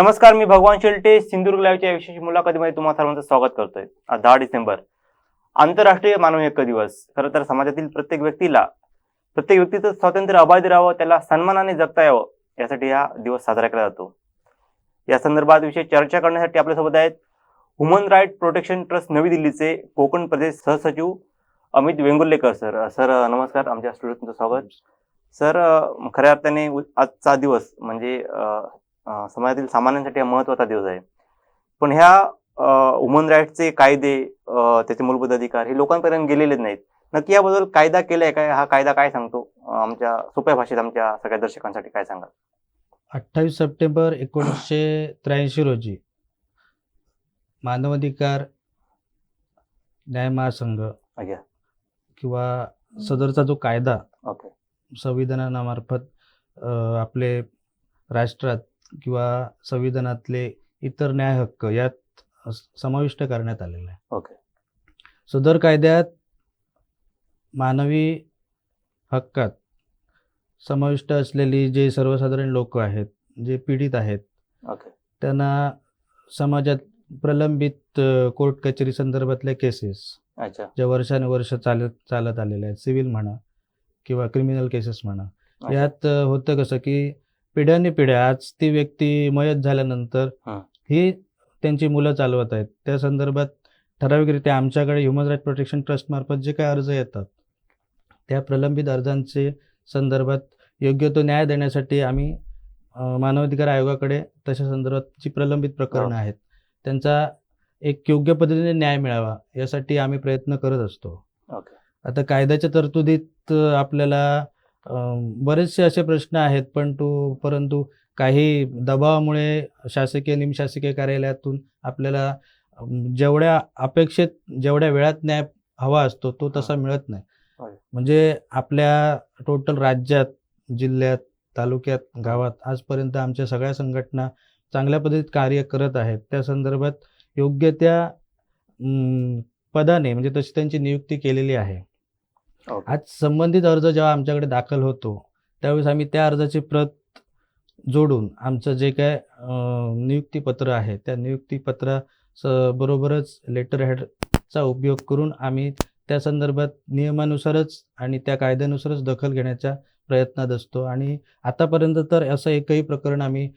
नमस्कार मी भगवान शेल्टे सिंधुदुर्ग लाईव्हच्या विशेष मुलाखतीमध्ये तुम्हाला सर्वांचं स्वागत करतोय. आज दहा डिसेंबर. आंतरराष्ट्रीय मानवी हक्क दिवस. खरं तर समाजातील प्रत्येक व्यक्तीला प्रत्येक व्यक्तीचं स्वातंत्र्य अबाध राहावं त्याला सन्मानाने जगता यावं यासाठी हा दिवस साजरा केला जातो. या संदर्भात विषय चर्चा करण्यासाठी आपल्यासोबत आहेत ह्युमन राईट प्रोटेक्शन ट्रस्ट नवी दिल्लीचे कोकण प्रदेश सहसचिव अमित वेंगुर्लेकर सर. सर नमस्कार. आमच्या स्टुडिओत तुमचं स्वागत. सर खऱ्या अर्थाने आजचा दिवस म्हणजे समाजातील सामान्यांसाठी हा महत्त्वाचा दिवस आहे. पण ह्या ह्युमन राईट्सचे कायदे त्याचे मूलभूत अधिकार हे लोकांपर्यंत गेलेलेच नाहीत. नक्की याबद्दल कायदा केलाय काय? हा कायदा काय सांगतो? आमच्या सोप्या भाषेत आमच्या सगळ्या दर्शकांसाठी काय सांगा अठ्ठावीस सप्टेंबर एकोणीसशे त्र्याऐंशी रोजी मानवाधिकार न्याय महासंघ किंवा सदरचा जो कायदा ओके. संविधानामार्फत आपले राष्ट्रात किंवा संविधानातले इतर न्याय हक्क यात समाविष्ट करण्यात आलेला आहे. ओके. सदर कायद्यात मानवी हक्कात समाविष्ट असलेली जे सर्वसाधारण लोक आहेत जे पीडित आहेत ओके. त्यांना समाजात प्रलंबित कोर्ट कचेरी संदर्भातल्या केसेस अच्छा. ज्या वर्षानुवर्ष चालत चालत आलेल्या आहेत सिव्हिल म्हणा किंवा क्रिमिनल केसेस म्हणा. यात होतं कसं की पिढ्याने पिढ्या आज ती व्यक्ती मयत झाल्यानंतर हं. ही त्यांची मुलं चालवत आहेत. त्या संदर्भात ठराविकरित्या आमच्याकडे ह्युमन राईट प्रोटेक्शन ट्रस्टमार्फत जे काही अर्ज येतात त्या प्रलंबित अर्जांचे संदर्भात योग्य तो न्याय देण्यासाठी आम्ही अ, मानवाधिकार आयोगाकडे तशा संदर्भात जी प्रलंबित प्रकरणं आहेत. त्यांचा एक योग्य पद्धतीने न्याय मिळावा यासाठी आम्ही प्रयत्न करत असतो. ओके. आता कायद्याच्या तरतुदीत अ, आपल्याला बरेचसे असे प्रश्न आहेत पण तो परंतु काही दबावामुळे शासकीय निमशासकीय कार्यालयातून आपल्याला जेवढ्या अपेक्षित जेवढ्या वेळात न्याय हवा असतो तो तसा मिळत नाही. म्हणजे आपल्या टोटल राज्यात जिल्ह्यात तालुक्यात गावात आजपर्यंत आमच्या सगळ्या संघटना चांगल्या पद्धतीत कार्य करत आहेत. त्या संदर्भात योग्य त्या पदाने म्हणजे तशी त्यांची नियुक्ती केलेली आहे. आज संबंधित अर्ज जेव्हा आमच्याकडे दाखल होतो त्यावेळेस आम्ही त्या अर्जाची प्रत जोडून आमचं जे काय नियुक्तीपत्र आहे त्या नियुक्तीपत्रा बरोबरच लेटर हेडचा उपयोग करून आम्ही त्या संदर्भात नियमानुसारच आणि त्या कायद्यानुसारच दखल घेण्याच्या प्रयत्नात असतो. आणि आतापर्यंत तर असं एकही प्रकरण आम्ही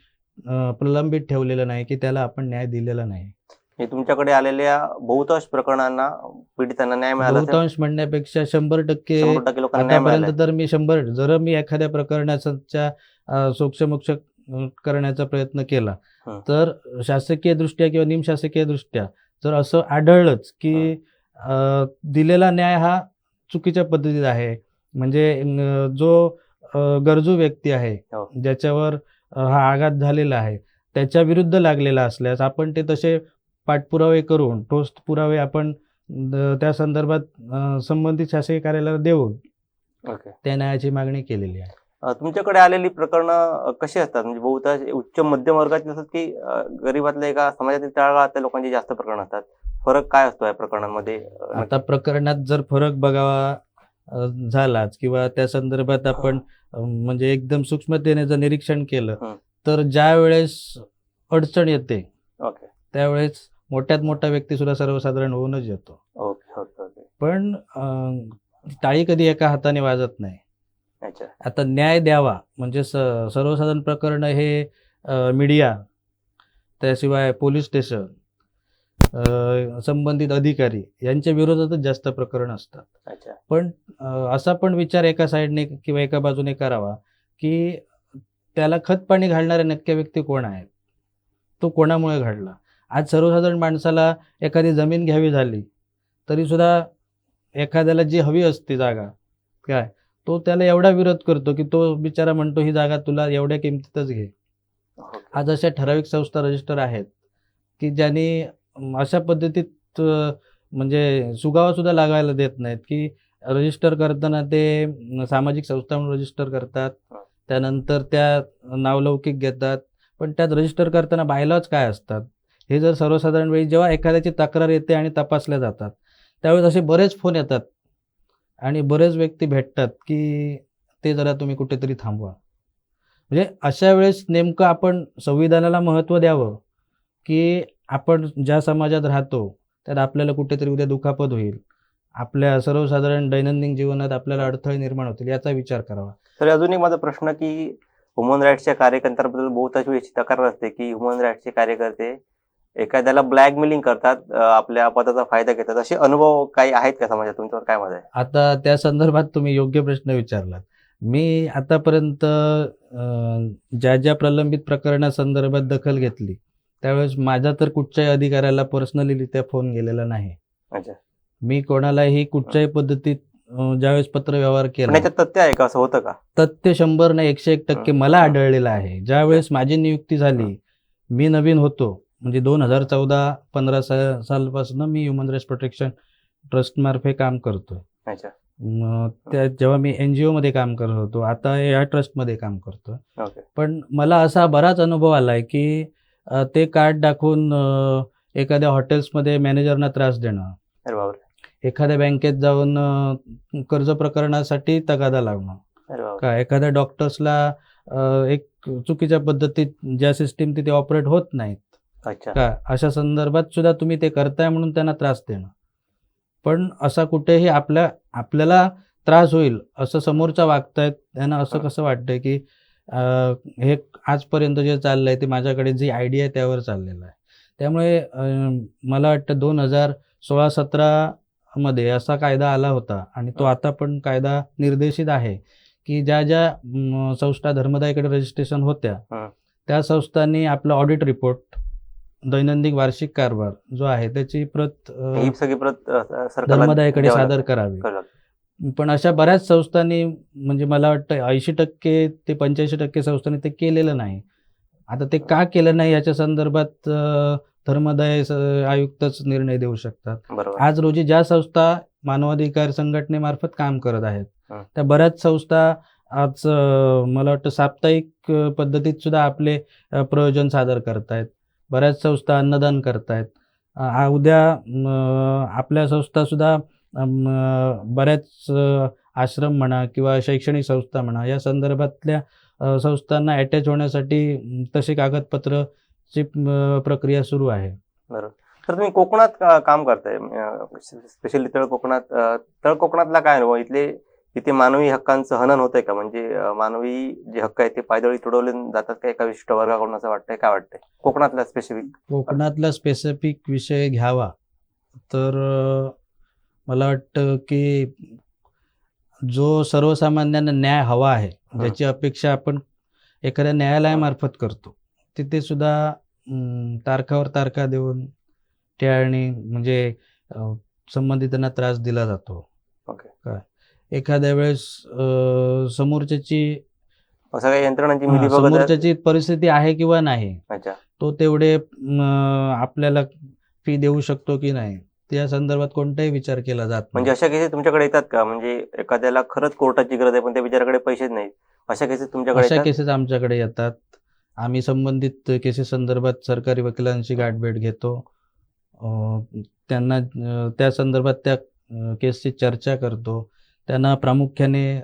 प्रलंबित ठेवलेलं नाही की त्याला आपण न्याय दिलेला नाही. हे तुमच्याकडे आलेल्या बहुतांश प्रकरणांना पीडितांना न्याय मिळाला असेल? बहुतांश म्हणण्यापेक्षा शंभर टक्के शंभर टक्के लोकांना न्याय मिळाला आतापर्यंत तर मी शंभर जर मी एखाद्या प्रकरणाच्या सोक्षमोक्ष करण्याचा प्रयत्न केला हं. तर शासकीय दृष्ट्या किंवा निमशासकीय दृष्ट्या जर असं आढळलंच की अ, दिलेला न्याय हा चुकीच्या पद्धतीत आहे म्हणजे अ, जो अ, गरजू व्यक्ती आहे हो. ज्याच्यावर अ, हा आघात झालेला आहे त्याच्या विरुद्ध लागलेला असल्यास आपण ते तसे पाठपुरावे करून ठोस पुरावे आपण त्या संदर्भात संबंधित शासकीय कार्यालयाला देऊन त्या न्यायाची मागणी केलेली आहे. तुमच्याकडे आलेली प्रकरणं कशी असतात? म्हणजे बहुतांश उच्च मध्यम वर्गाची असतात की गरीबातल्या एका समाजातील तळागाळातल्या लोकांची जास्त प्रकरण असतात? फरक काय असतो या प्रकरणांमध्ये? आता प्रकरणात जर फरक बघावा झालाच किंवा त्या संदर्भात आपण म्हणजे एकदम सूक्ष्मतेने जर निरीक्षण केलं. तर ज्या वेळेस अडचण येते ओके. त्यावेळेस मोठ्यात मोठा व्यक्ती सुद्धा सर्वसाधारण होऊनच येतो ओके ओके ओके. पण अ, टाळी कधी एका हाताने वाजत नाही. अच्छा. आता न्याय द्यावा म्हणजे स सर्वसाधारण प्रकरणं हे मीडिया त्याशिवाय पोलीस स्टेशन अ, संबंधित अधिकारी यांच्या विरोधातच जास्त प्रकरण असतात. अच्छा. पण अ, असा पण विचार एका साईडने किंवा एका बाजूने करावा की त्याला खत पाणी घालणारे नक्की व्यक्ती कोण आहेत? तो कोणामुळे घडला? आज सर्वसाधारण माणसाला एखादी जमीन घ्यावी झाली तरी सुद्धा एखाद्याला जी हवी असते जागा काय तो त्याला एवढा विरोध करतो की तो बिचारा म्हणतो ही जागा तुला एवढ्या किमतीतच घे ओके. आज अशा ठराविक संस्था रजिस्टर आहेत की ज्यांनी अशा पद्धतीत म्हणजे सुगावा सुद्धा लागायला देत नाहीत की रजिस्टर करताना ते सामाजिक संस्था म्हणून रजिस्टर करतात हा. त्यानंतर त्या नावलौकिक घेतात पण त्यात रजिस्टर करताना बायलॉज काय असतात हे जर सर्वसाधारण वेळी जेव्हा एखाद्याची तक्रार येते आणि तपासल्या जातात त्यावेळेस असे बरेच फोन येतात आणि बरेच व्यक्ती भेटतात की ते जरा तुम्ही कुठेतरी थांबवा. म्हणजे अशा वेळेस नेमकं आपण संविधानाला महत्त्व द्यावं की आपण ज्या समाजात राहतो त्यात आपल्याला कुठेतरी उद्या दुखापत होईल आपल्या सर्वसाधारण दैनंदिन जीवनात आपल्याला अडथळे निर्माण होतील याचा विचार करावा. तर अजून एक माझा प्रश्न की ह्युमन राईट्सच्या कार्यकर्त्यांबद्दल बहुतांश वेळची तक्रार असते की ह्युमन राईट्सचे कार्यकर्ते एखाद्याला ब्लॅकमेलिंग करतात आपल्या पदाचा फायदा घेतात असे अनुभव काही आहेत का समाजात? तुमच्यावर काय मत आहे? आता त्या संदर्भात तुम्ही योग्य प्रश्न विचारलात. मी आतापर्यंत ज्या ज्या प्रलंबित प्रकरणासंदर्भात दखल घेतली त्यावेळेस माझा तर कुठच्याही अधिकाऱ्याला पर्सनली त्या फोन गेलेला नाही. अच्छा. मी कोणालाही कुठच्याही पद्धतीत ज्यावेळेस पत्रव्यवहार पण केला तथ्य आहे का? असं होतं का? तथ्य शंभर नाही एकशे एक टक्के मला आढळलेलं आहे. ज्यावेळेस माझी नियुक्ती झाली मी नवीन होतो म्हणजे दोन हजार चौदा पंधरा सा सालपासून मी ह्युमन राईट्स प्रोटेक्शन ट्रस्टमार्फे काम अच्छा. मग त्या जेव्हा मी एन जी ओमध्ये काम करत होतो आता या ट्रस्टमध्ये काम करतोय. ओके. पण मला असा बराच अनुभव आलाय की ते कार्ड दाखवून एखाद्या हॉटेल्समध्ये मॅनेजरना त्रास देणं. एखाद्या बँकेत जाऊन कर्ज प्रकरणासाठी तगादा बापरे. का एखाद्या डॉक्टर्सला एक चुकीच्या पद्धतीत ज्या सिस्टीम तिथे ऑपरेट होत नाहीत का अशा संदर्भात सुद्धा तुम्ही ते करताय म्हणून त्यांना त्रास देणं पण असा कुठेही आपल्या आपल्याला त्रास होईल असं समोरचा वागतायत त्यांना असं. कसं वाटतंय की हे आजपर्यंत जे चाललंय ते माझ्याकडे जी आयडिया आहे त्यावर चाललेलं आहे त्यामुळे मला वाटतं दोन हजार सोळा सतरा मध्ये असा कायदा आला होता आणि तो. आता पण कायदा निर्देशित आहे की ज्या ज्या संस्था धर्मदायाकडे रजिस्ट्रेशन होत्या. त्या संस्थांनी आपला ऑडिट रिपोर्ट दैनंदिन वार्षिक कारभार जो आहे त्याची प्रत ही सगळी प्रत धर्मदायाकडे सादर. करावी. पण अशा बऱ्याच संस्थांनी म्हणजे मला वाटतं ऐंशी टक्के ते पंच्याऐंशी टक्के संस्थांनी ते केलेलं नाही आता ते का केलं नाही याच्या संदर्भात धर्मदाय आयुक्तच निर्णय देऊ शकतात आज रोजी ज्या संस्था मानवाधिकार संघटनेमार्फत काम करत आहेत. त्या बऱ्याच संस्था आज मला वाटतं साप्ताहिक पद्धतीत सुद्धा आपले प्रयोजन सादर करतायत बऱ्याच संस्था अन्नदान करतायत. आहेत उद्या आपल्या संस्थासुद्धा बऱ्याच आश्रम म्हणा किंवा शैक्षणिक संस्था म्हणा या संदर्भातल्या संस्थांना अटॅच होण्यासाठी तसे तशी कागदपत्रची प्रक्रिया सुरू आहे. बरोबर तर तुम्ही कोकणात काम करताय स्पेशली तळ कोकणात तळ कोकणातला काय अनुभव? इथले इथे मानवी हक्कांचं हनन होतंय का? म्हणजे मानवी जे हक्क आहेत ते पायदळी तुडवले जातात का एका विशिष्ट वर्गाकडून असं वाटतंय? काय वाटतंय? कोकणातला स्पेसिफिक कोकणातला स्पेसिफिक विषय घ्यावा. तर मला वाटतं की जो सर्वसामान्यांना न्याय हवा आहे ज्याची अपेक्षा आपण एखाद्या न्यायालयामार्फत करतो तिथे सुद्धा तारखावर तारखा देऊन टाळणी म्हणजे संबंधितांना त्रास दिला जातो. ओके. काय? एखाद्या वेळेस समोरच्याची सगळ्या यंत्रणांची समोरच्याची परिस्थिती आहे किंवा नाही अच्छा. तो तेवढे आपल्याला फी देऊ शकतो की नाही त्या संदर्भात कोणताही विचार केला जात म्हणजे नाही. अशा केसेस तुमच्याकडे येतात का? म्हणजे एखाद्याला खरंच कोर्टाची गरज आहे पण त्या बिचाराकडे पैसेच नाहीत. अशा केसेस तुमच्याकडे अशा येतात? केसेस आमच्याकडे येतात. आम्ही संबंधित केसेस संदर्भात सरकारी वकिलांशी गाठभेट घेतो. अं, त्यांना अं, त्या संदर्भात त्या अं, केसची चर्चा करतो. त्यांना प्रामुख्याने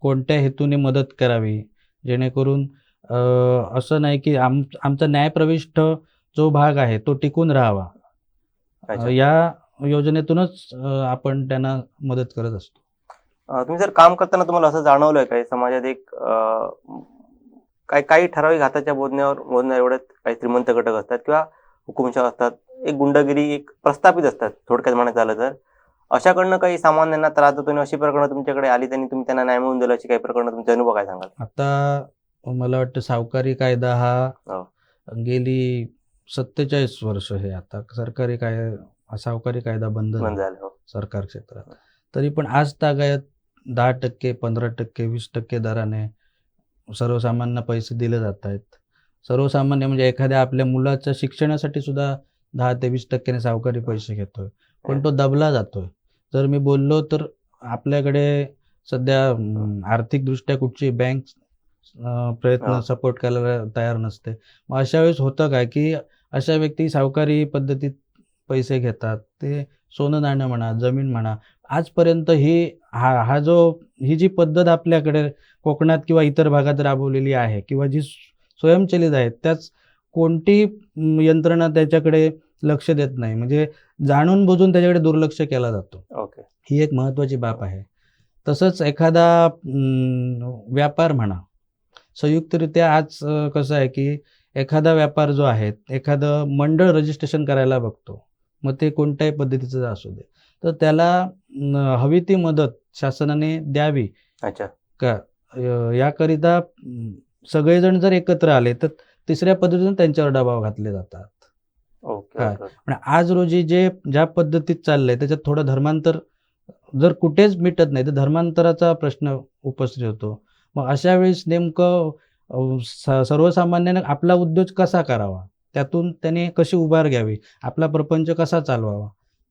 कोणत्या हेतूने मदत करावी? जेणेकरून अं, असं नाही की आम आमचा न्यायप्रविष्ट जो भाग आहे तो टिकून राहावा. या योजनेतूनच आपण त्यांना मदत करत असतो. तुम्ही जर काम करताना तुम्हाला असं जाणवलंय काय समाजात एक काही काही ठराविक हाताच्या बोलण्यावर बोलण्या एवढ्यात काही श्रीमंत घटक असतात किंवा हुकुमशाह असतात. एक गुंडगिरी एक प्रस्थापित असतात थोडक्यात म्हणायचं झालं तर. अशाकडनं काही सामान्यांना त्रास होतो आणि अशी प्रकरणं तुमच्याकडे आली त्यांनी तुम्ही त्यांना न्याय मिळवून दिला अशी काही प्रकरणं तुमचे अनुभव काय सांगाल? आता मला वाटतं सावकारी कायदा हा हो. गेली सत्तेचाळीस वर्ष हे आता सरकारी काय सावकारी कायदा बंद झाला हो. सरकार क्षेत्रात. तरी पण आज तागायत दहा टक्के पंधरा टक्के वीस टक्के दराने सर्वसामान्यांना पैसे दिले जात आहेत. सर्वसामान्य म्हणजे एखाद्या आपल्या मुलाच्या शिक्षणासाठी सुद्धा दहा ते वीस टक्क्याने सावकारी पैसे घेतोय. पण तो दबला जातोय. जर मी बोललो तर आपल्याकडे सध्या आर्थिकदृष्ट्या कुठची बँक प्रयत्न. सपोर्ट करायला तयार नसते मग अशा वेळेस होतं काय की अशा व्यक्ती सावकारी पद्धतीत पैसे घेतात ते सोनं नाणं म्हणा जमीन म्हणा आजपर्यंत ही हा हा जो ही जी पद्धत आपल्याकडे कोकणात किंवा इतर भागात राबवलेली आहे किंवा जी स्वयंचलित आहे त्याच कोणती यंत्रणा त्याच्याकडे लक्ष देत नाही. म्हणजे जाणून बुजून त्याच्याकडे दुर्लक्ष केला जातो. ओके. ही एक महत्त्वाची बाब आहे. तसंच एखादा व्यापार म्हणा संयुक्तरित्या आज कसं आहे की एखादा व्यापार जो आहे एखादं मंडळ रजिस्ट्रेशन करायला बघतो मग ते कोणत्याही पद्धतीचं असू दे. तर त्याला हवी ती मदत शासनाने द्यावी. अच्छा. का याकरिता सगळेजण जर एकत्र आले तर तिसऱ्या पद्धतीने त्यांच्यावर दबाव घातले जातात. काय? आज रोजी जे ज्या पद्धतीत चाललंय त्याच्यात थोडं धर्मांतर जर कुठेच मिटत नाही तर धर्मांतराचा प्रश्न उपस्थित होतो. मग अशा वेळेस नेमकं सर्वसामान्याने आपला उद्योग कसा करावा? त्यातून त्याने कशी उभार घ्यावी? आपला प्रपंच कसा चालवावा?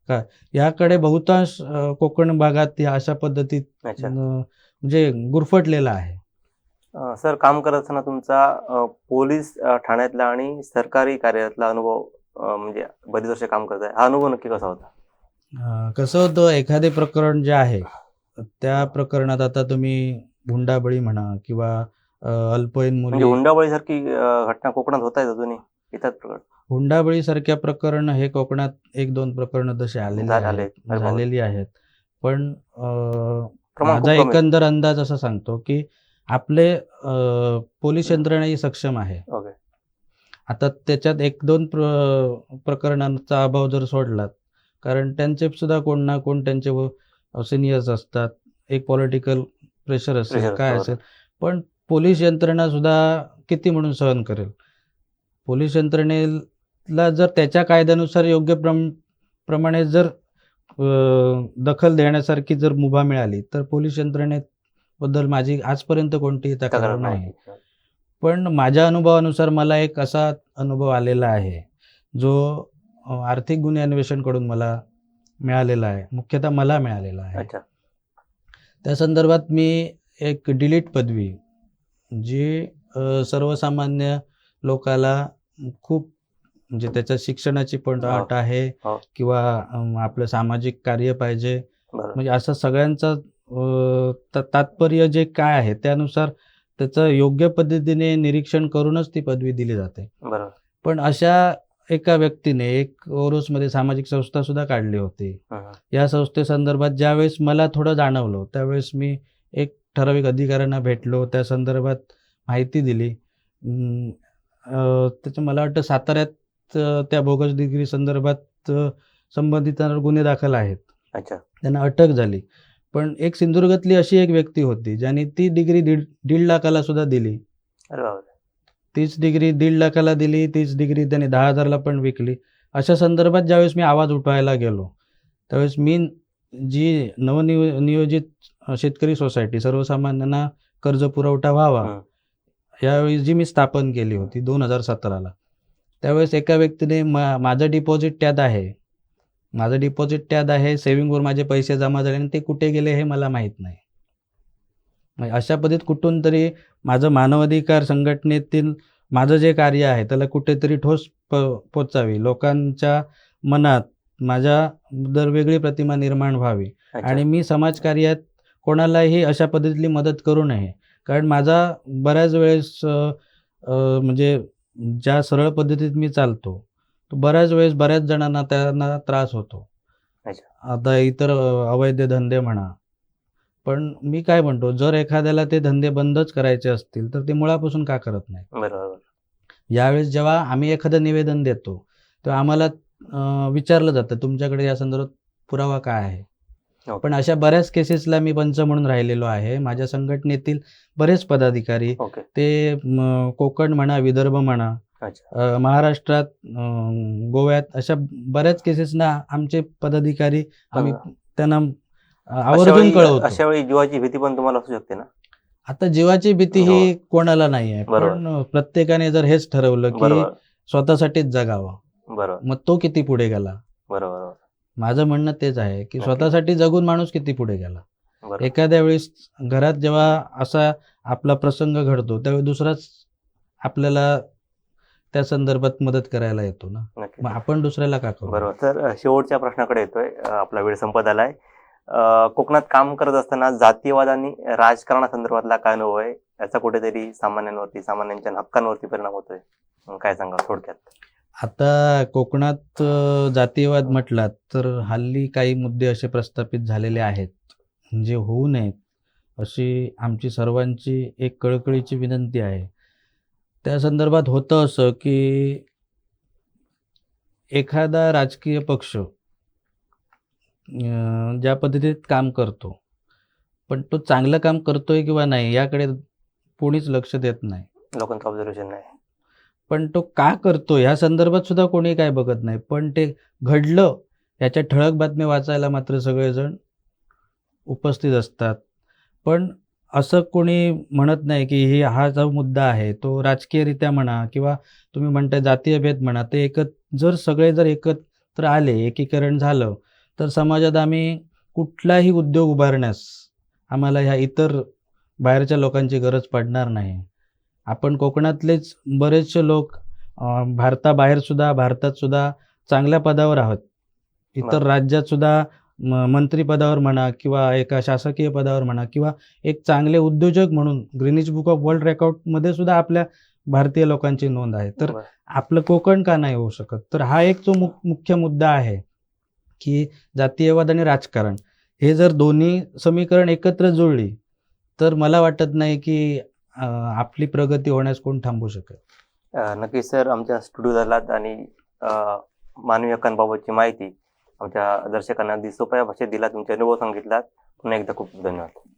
काय याकडे बहुतांश कोकण भागात या अशा पद्धतीत म्हणजे गुरफटलेला आहे. सर काम करत असताना तुमचा पोलीस ठाण्यातला आणि सरकारी कार्यालयातला अनुभव म्हणजे बरीच वर्ष काम करत आहे हा अनुभव नक्की कसा होता? कसं होतं एखादे प्रकरण जे आहे त्या प्रकरणात आता तुम्ही हुंडाबळी म्हणा किंवा अल्पवयीन म्हणजे मुली हुंडाबळी सारखी घटना कोकणात होत आहेत अजूनही? येतात प्रकट हुंडाबळी सारख्या प्रकरण हे कोकणात एक दोन प्रकरण तसे आलेली. झालेली आहेत. पण माझा. एकंदर अंदाज असा सांगतो की आपले पोलीस यंत्रणा ही सक्षम आहे. ओके आता त्याच्यात एक दोन प्र प्रकरणांचा अभाव जर सोडलात कारण त्यांचे सुद्धा कोण ना कोण त्यांचे सिनियर्स असतात. एक पॉलिटिकल प्रेशर असेल काय असेल. पण पोलीस यंत्रणा सुद्धा किती म्हणून सहन करेल? पोलीस यंत्रणेला जर त्याच्या कायद्यानुसार योग्य प्रम प्रमाणे जर दखल देण्यासारखी जर मुभा मिळाली तर पोलीस यंत्रणेबद्दल माझी आजपर्यंत कोणतीही तक्रार नाही. पण माझ्या अनुभवानुसार मला एक असा अनुभव आलेला आहे जो आर्थिक गुन्हे अन्वेषणकडून मला मिळालेला आहे मुख्यतः मला मिळालेला आहे त्या संदर्भात मी एक डिलीट पदवी जी सर्वसामान्य लोकाला खूप म्हणजे त्याच्या शिक्षणाची पण. अट आहे हो. किंवा आपलं सामाजिक कार्य पाहिजे म्हणजे असं सगळ्यांचं तात्पर्य जे काय आहे त्यानुसार त्याचं योग्य पद्धतीने निरीक्षण करूनच ती पदवी दिली जाते. बरोबर. पण अशा एका व्यक्तीने एक ओरोसमध्ये सामाजिक संस्था सुद्धा काढली होती. या संस्थेसंदर्भात ज्यावेळेस मला थोडं जाणवलं त्यावेळेस मी एक ठराविक अधिकाऱ्यांना भेटलो त्या संदर्भात माहिती दिली. त्याच्या मला वाटतं साताऱ्यात त्या बोगस डिग्री संदर्भात अं, संबंधितांवर गुन्हे दाखल आहेत. अच्छा. त्यांना अटक झाली. पण एक सिंधुदुर्गातली अशी एक व्यक्ती होती ज्याने ती डिग्री दीड दीड लाखाला सुद्धा दिली. तीच डिग्री दीड लाखाला दिली तीच डिग्री त्याने दहा हजारला पण विकली. अशा संदर्भात ज्यावेळेस मी आवाज उठवायला गेलो त्यावेळेस मी जी नवनियो नियोजित शेतकरी सोसायटी सर्वसामान्यांना कर्ज पुरवठा व्हावा. यावेळी जी मी स्थापन केली होती दोन हजार सतराला त्यावेळेस एका व्यक्तीने माझं डिपॉझिट त्यात आहे. माझं डिपॉझिट त्यात आहे सेव्हिंगवर माझे पैसे जमा झाले आणि ते कुठे गेले हे मला माहीत नाही. म्हणजे अशा पद्धतीत कुठून तरी माझं मानवाधिकार संघटनेतील माझं जे कार्य आहे त्याला कुठेतरी ठोस प पोचावी. लोकांच्या मनात माझ्या दर वेगळी प्रतिमा निर्माण व्हावी. आणि मी समाजकार्यात कोणालाही अशा पद्धतीतली मदत करू नये. कारण माझा बऱ्याच वेळेस म्हणजे ज्या सरळ पद्धतीत मी चालतो बऱ्याच वेळेस बऱ्याच जणांना त्यांना त्रास होतो. आता इतर अवैध धंदे म्हणा. पण मी काय म्हणतो जर एखाद्याला ते धंदे बंदच करायचे असतील तर ते मुळापासून का करत नाही यावेळेस जेव्हा आम्ही एखादं निवेदन देतो तेव्हा आम्हाला विचारलं जातं तुमच्याकडे या संदर्भात पुरावा काय आहे? ओके. पण अशा बऱ्याच केसेसला मी पंच म्हणून राहिलेलो आहे. माझ्या संघटनेतील बरेच पदाधिकारी ते कोकण म्हणा विदर्भ म्हणा अ, महाराष्ट्रात अं, गोव्यात अशा बऱ्याच केसेसना आमचे पदाधिकारी आम्ही. त्यांना अ, अशा आवर्जून वेळी- कळवतो. अशा वेळी जीवाची भीती पण तुम्हाला असू शकते ना? आता जीवाची भीती ही कोणाला नाही आहे बरोबर. पण प्रत्येकाने जर हेच ठरवलं की बरोबर. स्वतःसाठीच जगावं बरोबर. मग तो किती पुढे गेला? बरोबर माझं म्हणणं तेच आहे की. स्वतःसाठी जगून माणूस किती पुढे गेला? बरोबर. एखाद्या वेळेस घरात जेव्हा असा आपला प्रसंग घडतो त्यावेळी दुसराच आपल्याला त्या संदर्भात मदत करायला येतो ना? नक्की मग आपण दुसऱ्याला का करू? बरोबर. तर शेवटच्या प्रश्नाकडे येतोय. अ, आपला वेळ संपत आलाय अं, कोकणात काम करत असताना जातीयवाद आणि राजकारणासंदर्भातला काय अनुभव आहे? याचा कुठेतरी सामान्यांवरती सामान्यांच्या हक्कांवरती परिणाम होतोय. काय सांगा थोडक्यात? आता कोकणात अ, जातीयवाद म्हटलात तर हल्ली काही मुद्दे असे प्रस्थापित झालेले आहेत. जे होऊ नयेत अशी आमची सर्वांची एक कळकळीची विनंती आहे. त्या संदर्भात होतं असं की एखादा राजकीय पक्ष ज्या पद्धतीत काम करतो पण तो चांगलं काम करतोय किंवा नाही याकडे कोणीच लक्ष देत नाही. लोकांचं ऑब्झर्वेशन नाही. पण तो का करतो ह्या संदर्भात सुद्धा कोणी काय बघत नाही. पण ते घडलं याच्या ठळक बातम्या वाचायला मात्र सगळेजण उपस्थित असतात. पण असं कोणी म्हणत नाही की हे हा जो मुद्दा आहे तो राजकीयरित्या म्हणा किंवा तुम्ही म्हणताय जातीय भेद म्हणा ते एकत जर सगळे जर एकत्र आले एकीकरण झालं तर समाजात आम्ही कुठलाही उद्योग उभारण्यास आम्हाला ह्या इतर बाहेरच्या लोकांची गरज पडणार नाही आपण कोकणातलेच बरेचसे लोक अं, भारताबाहेर सुद्धा भारतात सुद्धा चांगल्या पदावर आहोत इतर बरं. राज्यात सुद्धा म- मंत्रिपदावर म्हणा किंवा एका शासकीय पदावर म्हणा किंवा एक चांगले उद्योजक म्हणून ग्रीनिज बुक ऑफ वर्ल्ड रेकॉर्डमध्ये सुद्धा आपल्या भारतीय लोकांची नोंद आहे. तर. आपलं कोकण का नाही होऊ शकत? तर हा एक जो मुख्य मुद्दा आहे की जातीयवाद आणि राजकारण हे जर दोन्ही समीकरण एकत्र जुळली तर मला वाटत नाही की आपली प्रगती होण्यास कोण थांबू शकेल. अं, नक्कीच सर आमच्या स्टुडिओ झालात आणि मानवी हक्कांबाबतची माहिती आमच्या दर्शकांना अगदी भाषेत दिला तुमचे अनुभव सांगितलात. पुन्हा एकदा खूप धन्यवाद.